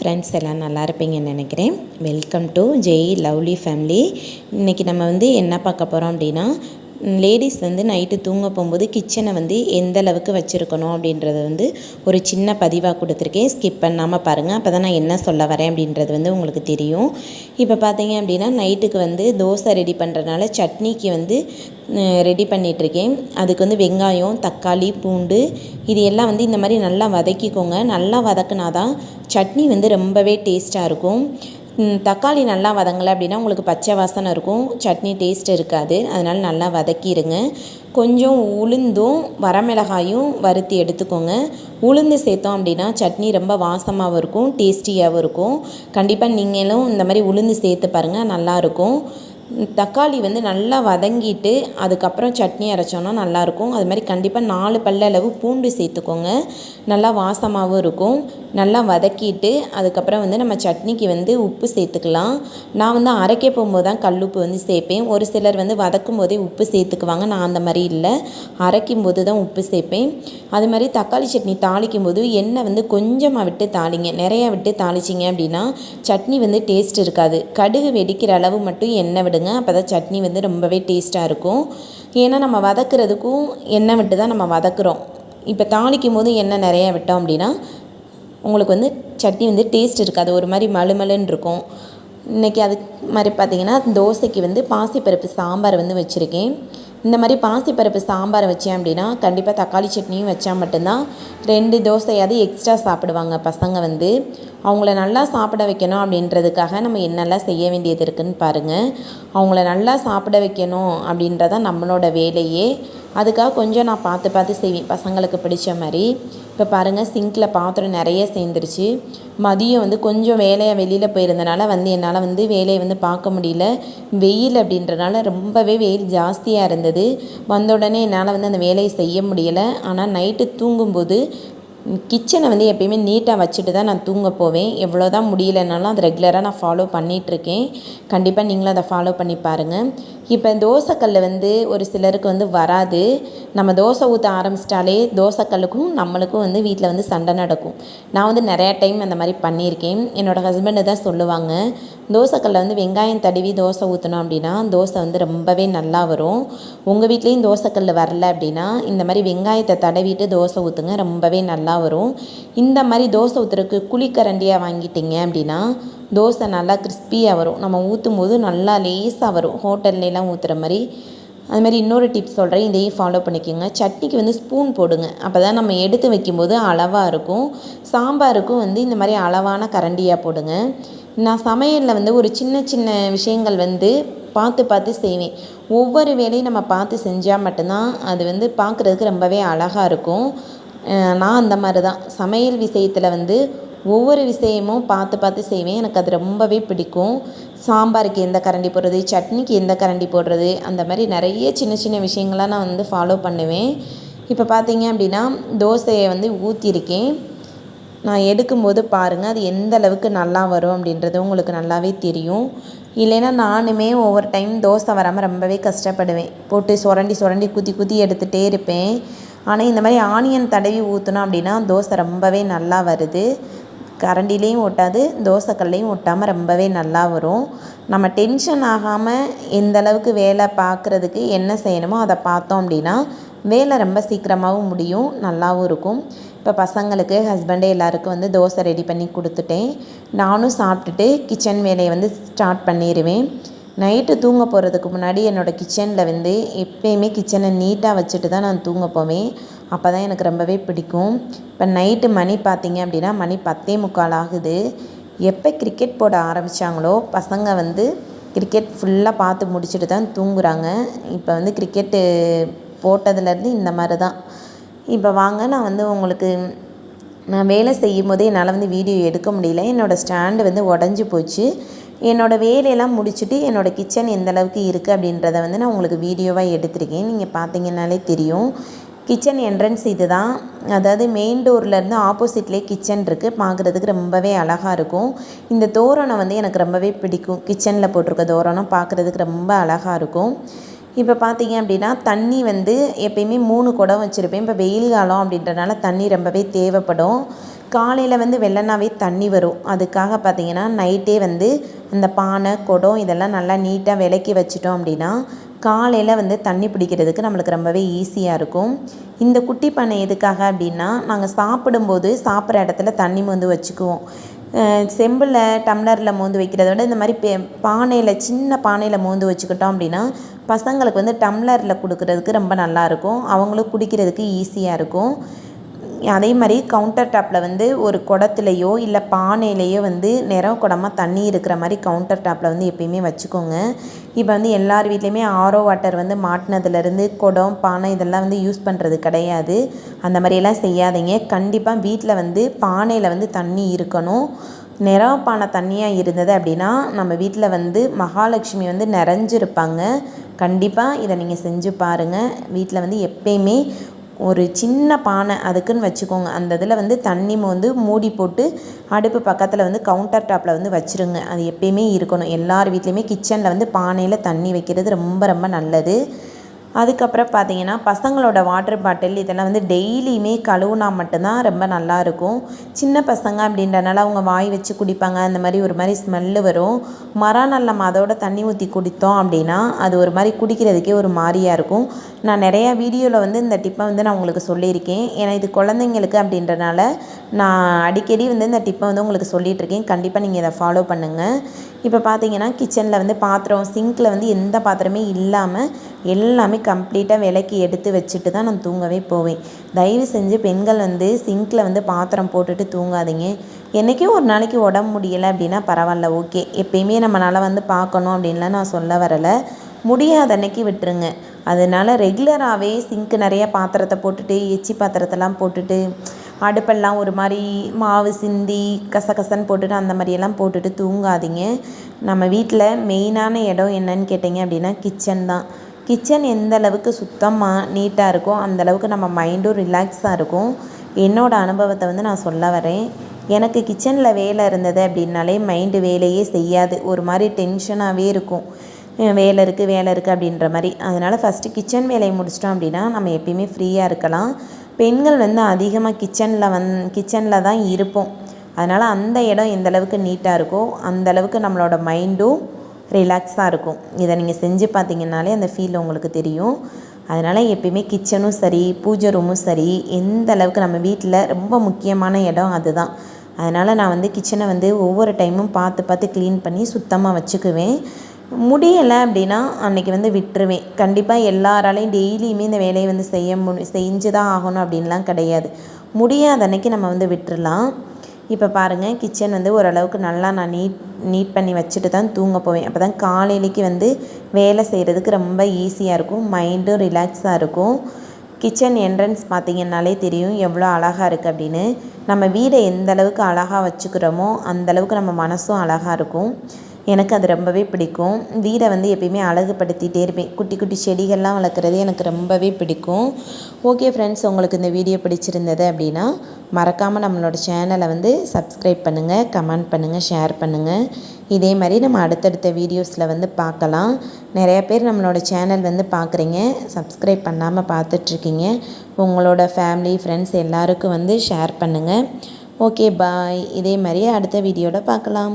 Friends எல்லாம் நல்லா இருப்பீங்கன்னு நினைக்கிறேன். Welcome to Jai lovely family இன்றைக்கி நம்ம வந்து என்ன பார்க்க போகிறோம் அப்படின்னா லேடிஸ் வந்து நைட்டு தூங்க போகும்போது கிச்சனை வந்து எந்த அளவுக்கு வச்சுருக்கணும் அப்படின்றத வந்து ஒரு சின்ன பதிவாக கொடுத்துருக்கேன். ஸ்கிப் பண்ணாமல் பாருங்கள் அப்போ தான் நான் என்ன சொல்ல வரேன் அப்படின்றது வந்து உங்களுக்கு தெரியும். இப்போ பார்த்தீங்க அப்படின்னா நைட்டுக்கு வந்து தோசை ரெடி பண்ணுறதுனால சட்னிக்கு வந்து ரெடி பண்ணிகிட்ருக்கேன் அதுக்கு வந்து வெங்காயம் தக்காளி பூண்டு இது எல்லாம் வந்து இந்த மாதிரி நல்லா வதக்கிக்கோங்க. நல்லா வதக்குனா தான் சட்னி வந்து ரொம்பவே டேஸ்ட்டாக இருக்கும். தக்காளி நல்லா வதங்கலை அப்படின்னா உங்களுக்கு பச்சை வாசனை இருக்கும். சட்னி டேஸ்ட் இருக்காது. அதனால் நல்லா வதக்கிடுங்க. கொஞ்சம் உளுந்தும் வரமிளகாயும் வறுத்தி எடுத்துக்கோங்க. உளுந்து சேர்த்தோம் அப்படின்னா சட்னி ரொம்ப வாசமாகவும் இருக்கும் டேஸ்டியாகவும் இருக்கும். கண்டிப்பாக நீங்களும் இந்த மாதிரி உளுந்து சேர்த்து பாருங்கள் நல்லாயிருக்கும். தக்காளி வந்து நல்லா வதங்கிட்டு அதுக்கப்புறம் சட்னி அரைச்சோன்னா நல்லாயிருக்கும். அது மாதிரி கண்டிப்பாக நாலு பல்ல அளவு பூண்டு சேர்த்துக்கோங்க. நல்லா வாசமாகவும் இருக்கும். நல்லா வதக்கிட்டு அதுக்கப்புறம் வந்து நம்ம சட்னிக்கு வந்து உப்பு சேர்த்துக்கலாம். நான் வந்து அரைக்க போகும்போது தான் கல் உப்பு வந்து சேர்ப்பேன். ஒரு சிலர் வந்து வதக்கும் போதே உப்பு சேர்த்துக்குவாங்க. நான் அந்த மாதிரி இல்லை. அரைக்கும் போது தான் உப்பு சேர்ப்பேன். அது மாதிரி தக்காளி சட்னி தாளிக்கும் போது எண்ணெய் வந்து கொஞ்சமாக விட்டு தாளிங்க. நிறையா விட்டு தாளிச்சிங்க அப்படின்னா சட்னி வந்து டேஸ்ட் இருக்காது. கடுகு வெடிக்கிற அளவு மட்டும் எண்ணெய் விடுங்க. விடுங்க அப்போ தான் சட்னி வந்து ரொம்பவே டேஸ்ட்டாக இருக்கும். ஏன்னா நம்ம வதக்குறதுக்கும் எண்ணெய் விட்டு தான் நம்ம வதக்குறோம். இப்போ தாளிக்கும் போது எண்ணெய் நிறையா விட்டோம் அப்படின்னா உங்களுக்கு வந்து சட்னி வந்து டேஸ்ட் இருக்காது. ஒரு மாதிரி மலுமலுன்னு இருக்கும். இன்றைக்கி அது மாதிரி பார்த்திங்கன்னா தோசைக்கு வந்து பாசிப்பருப்பு சாம்பார் வந்து வச்சுருக்கேன். இந்த மாதிரி பாசிப்பருப்பு சாம்பார் வச்சேன் அப்படின்னா கண்டிப்பாக தக்காளி சட்னியும் வச்சா மட்டும்தான் ரெண்டு தோசையாவது எக்ஸ்ட்ரா சாப்பிடுவாங்க பசங்க வந்து. அவங்கள நல்லா சாப்பிட வைக்கணும் அப்படின்றதுக்காக நம்ம என்னெல்லாம் செய்ய வேண்டியது இருக்குதுன்னு பாருங்கள் அவங்கள நல்லா சாப்பிட வைக்கணும் அப்படின்றதான் நம்மளோட வேலையே. அதுக்காக கொஞ்சம் நான் பார்த்து பார்த்து செய்வேன். பசங்களுக்கு பிடிச்ச மாதிரி. இப்போ பாருங்கள் சிங்கில் பாத்திரம் நிறைய சேர்ந்துருச்சு. மதியம் வந்து கொஞ்சம் வேலையாக வெளியில் போயிருந்தனால வந்து என்னால் வந்து வேலையை வந்து பார்க்க முடியல. வெயில் அப்படின்றனால ரொம்பவே வெயில் ஜாஸ்தியாக இருந்தது. வந்த உடனே என்னால் வந்து அந்த வேலையை செய்ய முடியலை. ஆனால் நைட்டு தூங்கும்போது கிச்சனை வந்து எப்பயுமே நீட்டாக வச்சுட்டு தான் நான் தூங்க போவேன். எவ்வளோ தான் முடியலனாலும் அது ரெகுலராக நான் ஃபாலோ பண்ணிகிட்ருக்கேன் கண்டிப்பாக நீங்களும் அதை ஃபாலோ பண்ணி பாருங்கள் இப்போ தோசைக்கல் வந்து ஒரு சிலருக்கு வந்து வராது. நம்ம தோசை ஊற்ற ஆரம்பிச்சிட்டாலே தோசைக்கல்லுக்கும் நம்மளுக்கும் வந்து வீட்டில் வந்து சண்டை நடக்கும். நான் வந்து நிறையா டைம் அந்த மாதிரி பண்ணியிருக்கேன். என்னோடய ஹஸ்பண்டு தான் சொல்லுவாங்க. தோசைக்கல்ல வந்து வெங்காயம் தடவி தோசை ஊற்றினோம் அப்படின்னா தோசை வந்து ரொம்பவே நல்லா வரும். உங்கள் வீட்லேயும் தோசைக்கல் வரல அப்படின்னா இந்த மாதிரி வெங்காயத்தை தடவிட்டு தோசை ஊற்றுங்க ரொம்பவே நல்லா வரும். இந்த மாதிரி தோசை ஊற்றுறதுக்கு குழிக்கரண்டியாக வாங்கிட்டீங்க அப்படின்னா தோசை நல்லா கிறிஸ்பியாக வரும். நம்ம ஊற்றும் போது நல்லா லேஸாக வரும். ஹோட்டல்லாம் ஊற்றுற மாதிரி. அது மாதிரி இன்னொரு டிப்ஸ் சொல்கிறேன் இதையும் ஃபாலோ பண்ணிக்கோங்க. சட்னிக்கு வந்து ஸ்பூன் போடுங்க. அப்போ தான் நம்ம எடுத்து வைக்கும்போது அளவாக இருக்கும். சாம்பாருக்கும் வந்து இந்த மாதிரி அளவான கரண்டியாக போடுங்க. நான் சமையலில் வந்து ஒரு சின்ன சின்ன விஷயங்கள் வந்து பார்த்து பார்த்து செய்வேன். ஒவ்வொரு வேலையும் நம்ம பார்த்து செஞ்சால் மட்டும்தான் அது வந்து பார்க்குறதுக்கு ரொம்பவே அழகாக இருக்கும். நான் அந்த மாதிரி தான் சமையல் விஷயத்தில் வந்து ஒவ்வொரு விஷயமும் பார்த்து பார்த்து செய்வேன். எனக்கு அது ரொம்பவே பிடிக்கும். சாம்பாருக்கு எந்த கரண்டி போடுறது சட்னிக்கு எந்த கரண்டி போடுறது அந்த மாதிரி நிறைய சின்ன சின்ன விஷயங்களாக நான் வந்து ஃபாலோ பண்ணுவேன். இப்போ பார்த்தீங்க அப்படின்னா தோசையை வந்து ஊற்றிருக்கேன் நான் எடுக்கும்போது பாருங்கள் அது எந்த அளவுக்கு நல்லா வரும் அப்படின்றது உங்களுக்கு நல்லாவே தெரியும். இல்லைன்னா நானுமே ஒவ்வொரு டைம் தோசை வராமல் ரொம்பவே கஷ்டப்படுவேன். போட்டு சுரண்டி சுரண்டி குத்தி குத்தி எடுத்துகிட்டே இருப்பேன். ஆனால் இந்த மாதிரி ஆனியன் தடவி ஊற்றினோம் அப்படின்னா தோசை ரொம்பவே நல்லா வருது. கரண்டிலையும் ஒட்டாது தோசைக்கல்லையும் ஒட்டாமல் ரொம்பவே நல்லா வரும். நம்ம டென்ஷன் ஆகாமல் எந்த அளவுக்கு வேலை பார்க்குறதுக்கு என்ன செய்யணுமோ அதை பார்த்தோம் அப்படின்னா வேலை ரொம்ப சீக்கிரமாகவும் முடியும் நல்லாவும் இருக்கும். இப்போ பசங்களுக்கு ஹஸ்பண்டே எல்லாருக்கும் வந்து தோசை ரெடி பண்ணி கொடுத்துட்டேன். நானும் சாப்பிட்டுட்டு கிச்சன் வேலையை வந்து ஸ்டார்ட் பண்ணிடுவேன் நைட்டு தூங்க போகிறதுக்கு முன்னாடி என்னோடய கிச்சனில் வந்து எப்பயுமே கிச்சனை நீட்டாக வச்சுட்டு தான் நான் தூங்க போவேன். அப்போ தான் எனக்கு ரொம்பவே பிடிக்கும். இப்போ நைட்டு மணி பார்த்திங்க அப்படின்னா மணி பத்தே முக்கால் ஆகுது. எப்போ கிரிக்கெட் போட ஆரம்பித்தாங்களோ பசங்க வந்து கிரிக்கெட் ஃபுல்லாக பார்த்து முடிச்சுட்டு தான் தூங்குறாங்க. இப்போ வந்து கிரிக்கெட்டு போட்டதுலேருந்து இந்த மாதிரி தான். இப்போ வாங்க நான் வந்து உங்களுக்கு நான் வேலை செய்யும் போதே என்னால் வந்து வீடியோ எடுக்க முடியல. என்னோடய ஸ்டாண்டு வந்து உடஞ்சி போச்சு. என்னோடய வேலையெல்லாம் முடிச்சுட்டு என்னோடய கிச்சன் எந்த அளவுக்கு இருக்குது அப்படின்றத வந்து நான் உங்களுக்கு வீடியோவாக எடுத்திருக்கேன். நீங்கள் பார்த்தீங்கன்னாலே தெரியும். கிச்சன் என்ட்ரன்ஸ் இது தான் அதாவது மெயின் டோர்லேருந்து ஆப்போசிட்லேயே கிச்சன் இருக்குது பார்க்குறதுக்கு ரொம்பவே அழகாக இருக்கும். இந்த தோரணம் வந்து எனக்கு ரொம்பவே பிடிக்கும். கிச்சனில் போட்டிருக்க தோரணம் பார்க்குறதுக்கு ரொம்ப அழகாக இருக்கும். இப்போ பார்த்தீங்க அப்படின்னா தண்ணி வந்து எப்பயுமே மூணு குடம் வச்சுருப்பேன். இப்போ வெயில் காலம் அப்படின்றனால தண்ணி ரொம்பவே தேவைப்படும். காலையில் வந்து வெள்ளனாவே தண்ணி வரும். அதுக்காக பார்த்தீங்கன்னா நைட்டே வந்து அந்த பானை குடம் இதெல்லாம் நல்லா நீட்டாக விளக்கி வச்சிட்டோம் அப்படின்னா காலையில் வந்து தண்ணி பிடிக்கிறதுக்கு நம்மளுக்கு ரொம்பவே ஈஸியாக இருக்கும். இந்த குட்டி பானை எதுக்காக அப்படின்னா நாங்கள் சாப்பிடும்போது சாப்பிட்ற இடத்துல தண்ணி வந்து வச்சுக்குவோம். செம்பில் டம்ளரில் மோந்து வைக்கிறத விட இந்த மாதிரி பே பானையில் சின்ன பானையில் மோந்து வச்சுக்கிட்டோம் அப்படின்னா பசங்களுக்கு வந்து டம்ளரில் கொடுக்குறதுக்கு ரொம்ப நல்லாயிருக்கும் அவங்களும் குடிக்கிறதுக்கு ஈஸியாக இருக்கும். அதே மாதிரி கவுண்டர் டாப்பில் வந்து ஒரு குடத்துலையோ இல்லை பானையிலையோ வந்து நிறம் குடமாக தண்ணி இருக்கிற மாதிரி கவுண்டர் டாப்பில் வந்து எப்பயுமே வச்சுக்கோங்க. இப்போ வந்து எல்லார் வீட்லேயுமே ஆரோ வாட்டர் வந்து மாட்டினதுலேருந்து குடம் பானை இதெல்லாம் வந்து யூஸ் பண்ணுறது கிடையாது. அந்த மாதிரியெல்லாம் செய்யாதீங்க. கண்டிப்பாக வீட்டில் வந்து பானையில் வந்து தண்ணி இருக்கணும். நிறப்பான தண்ணியாக இருந்தது அப்படின்னா நம்ம வீட்டில் வந்து மகாலட்சுமி வந்து நிறைஞ்சிருப்பாங்க. கண்டிப்பாக இதை நீங்கள் செஞ்சு பாருங்கள் வீட்டில் வந்து எப்பயுமே ஒரு சின்ன பானை அதுக்குன்னு வச்சுக்கோங்க. அந்த இதில் வந்து தண்ணி வந்து மூடி போட்டு அடுப்பு பக்கத்தில் வந்து கவுண்டர் டாப்பில் வந்து வச்சுருங்க. அது எப்பயுமே இருக்கணும். எல்லார் வீட்லேயுமே கிச்சனில் வந்து பானையில் தண்ணி வைக்கிறது ரொம்ப ரொம்ப நல்லது. அதுக்கப்புறம் பார்த்தீங்கன்னா பசங்களோட வாட்டர் பாட்டில் இதெல்லாம் வந்து டெய்லியுமே கழுவுனா மட்டும்தான் ரொம்ப நல்லாயிருக்கும். சின்ன பசங்க அப்படின்றனால அவங்க வாய் வச்சு குடிப்பாங்க. அந்த மாதிரி ஒரு மாதிரி ஸ்மெல்லு வரும். மரம் நல்ல அதோட தண்ணி ஊற்றி குடித்தோம் அப்படின்னா அது ஒரு மாதிரி குடிக்கிறதுக்கே ஒரு மாதிரியாக இருக்கும். நான் நிறையா வீடியோவில் வந்து இந்த டிப்பை வந்து நான் உங்களுக்கு சொல்லியிருக்கேன். ஏன்னா இது குழந்தைங்களுக்கு அப்படின்றனால நான் அடிக்கடி வந்து இந்த டிப்பை வந்து உங்களுக்கு சொல்லிகிட்ருக்கேன் கண்டிப்பாக நீங்கள் இதை ஃபாலோ பண்ணுங்கள் இப்போ பார்த்தீங்கன்னா கிச்சனில் வந்து பாத்திரம் சிங்கில் வந்து எந்த பாத்திரமே இல்லாமல் எல்லாமே கம்ப்ளீட்டாக விலக்கி எடுத்து வச்சுட்டு தான் நான் தூங்கவே போவேன். தயவு செஞ்சு பெண்கள் வந்து சிங்கில் வந்து பாத்திரம் போட்டுட்டு தூங்காதீங்க. என்றைக்கும் ஒரு நாளைக்கு உடம்பு முடியலை அப்படின்னா பரவாயில்ல ஓகே. எப்பயுமே நம்மளால் வந்து பார்க்கணும் அப்படின்லாம் நான் சொல்ல வரலை. முடியாத அன்னைக்கு விட்டுருங்க. அதனால் ரெகுலராகவே சிங்க்கு நிறைய பாத்திரத்தை போட்டுட்டு எச்சி பாத்திரத்தெல்லாம் போட்டுட்டு அடுப்பெல்லாம் ஒரு மாதிரி மாவு சிந்தி கசகசன்னு போட்டுட்டு அந்த மாதிரியெல்லாம் போட்டுட்டு தூங்காதீங்க. நம்ம வீட்டில் மெயினான இடம் என்னன்னு கேட்டிங்க அப்படின்னா கிச்சன் தான். கிச்சன் எந்த அளவுக்கு சுத்தமாக நீட்டாக இருக்கோ அந்தளவுக்கு நம்ம மைண்டும் ரிலாக்ஸாக இருக்கும். என்னோடய அனுபவத்தை வந்து நான் சொல்ல வரேன். எனக்கு கிச்சனில் வேலை இருந்தது அப்படின்னாலே மைண்டு வேலையே செய்யாது. ஒரு மாதிரி டென்ஷனாகவே இருக்கும். வேலை இருக்குது வேலை இருக்குது அப்படின்ற மாதிரி. அதனால் ஃபஸ்ட்டு கிச்சன் வேலையை முடிச்சிட்டோம் அப்படின்னா நம்ம எப்பயுமே ஃப்ரீயாக இருக்கலாம். பெண்கள் வந்து அதிகமாக கிச்சனில் வந் கிச்சனில் தான் இருப்போம். அதனால் அந்த இடம் எந்தளவுக்கு நீட்டாக இருக்கோ அந்தளவுக்கு நம்மளோட மைண்டும் ரிலாக்ஸாக இருக்கும். இதை நீங்கள் செஞ்சு பார்த்தீங்கன்னாலே அந்த ஃபீல் உங்களுக்கு தெரியும். அதனால் எப்பயுமே கிச்சனும் சரி பூஜை ரூமும் சரி எந்த அளவுக்கு நம்ம வீட்டில் ரொம்ப முக்கியமான இடம் அதுதான். அதனால் நான் வந்து கிச்சனை வந்து ஒவ்வொரு டைமும் பார்த்து பார்த்து க்ளீன் பண்ணி சுத்தமாக வச்சுக்குவேன். முடியலை அப்படின்னா அன்றைக்கி வந்து விட்டுருவேன். கண்டிப்பாக எல்லாராலையும் டெய்லியுமே இந்த வேலையை வந்து செய்ய மு செஞ்சு தான் ஆகணும் அப்படின்லாம் கிடையாது. முடியாத அன்னைக்கு நம்ம வந்து விட்டுறலாம். இப்போ பாருங்கள் கிச்சன் வந்து ஓரளவுக்கு நல்லா நான் நீட் நீட் பண்ணி வச்சுட்டு தான் தூங்க போவேன். அப்போ தான் காலையிலைக்கு வந்து வேலை செய்கிறதுக்கு ரொம்ப ஈஸியாக இருக்கும். மைண்டும் ரிலாக்ஸாக இருக்கும். கிச்சன் என்ட்ரன்ஸ் பார்த்திங்கனாலே தெரியும் எவ்வளோ அழகாக இருக்குது அப்படின்னு. நம்ம வீடை எந்த அளவுக்கு அழகாக வச்சுக்கிறோமோ அந்தளவுக்கு நம்ம மனசும் அழகாக இருக்கும். எனக்கு அது ரொம்பவே பிடிக்கும். வீடை வந்து எப்பயுமே அழகுபடுத்திகிட்டே இருப்பேன். குட்டி குட்டி செடிகள்லாம் வளர்க்குறது எனக்கு ரொம்பவே பிடிக்கும். ஓகே ஃப்ரெண்ட்ஸ் உங்களுக்கு இந்த வீடியோ பிடிச்சிருந்தது அப்படின்னா மறக்காமல் நம்மளோட சேனலை வந்து சப்ஸ்கிரைப் பண்ணுங்கள் கமெண்ட் பண்ணுங்கள் ஷேர் பண்ணுங்கள் இதே மாதிரி நம்ம அடுத்தடுத்த வீடியோஸில் வந்து பார்க்கலாம். நிறையா பேர் நம்மளோட சேனல் வந்து பார்க்குறீங்க. சப்ஸ்கிரைப் பண்ணாமல் பார்த்துட்ருக்கீங்க. உங்களோட ஃபேமிலி ஃப்ரெண்ட்ஸ் எல்லாருக்கும் வந்து ஷேர் பண்ணுங்கள் ஓகே பாய் இதே மாதிரியே அடுத்த வீடியோட பார்க்கலாம்.